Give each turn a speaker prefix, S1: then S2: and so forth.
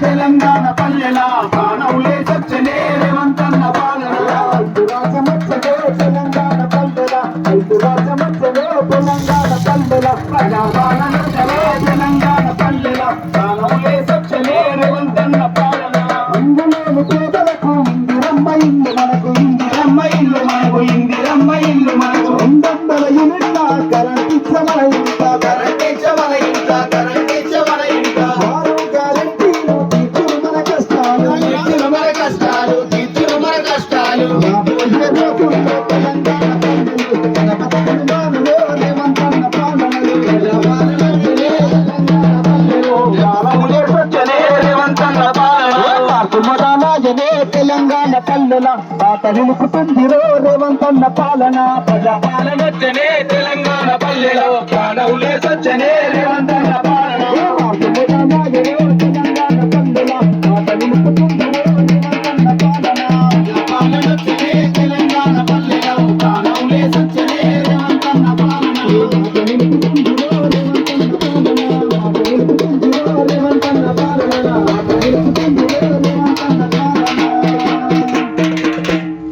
S1: తెలంగాణ పల్లెల ప్రాణములే సచ్చనే రేవంతన్న పాలన రాజమచ్చలే తెలంగాణ పల్లెల
S2: రాజమచ్చలే తెలంగాణ
S1: పల్లెల ప్రజా పాలన
S2: పల్లెల బాట నిలుపుతుంది రేవంతన్న పాలన
S1: ప్రజా. పాలన
S2: తెలంగాణ పల్లెలో ప్రాణవులే సజ్జనే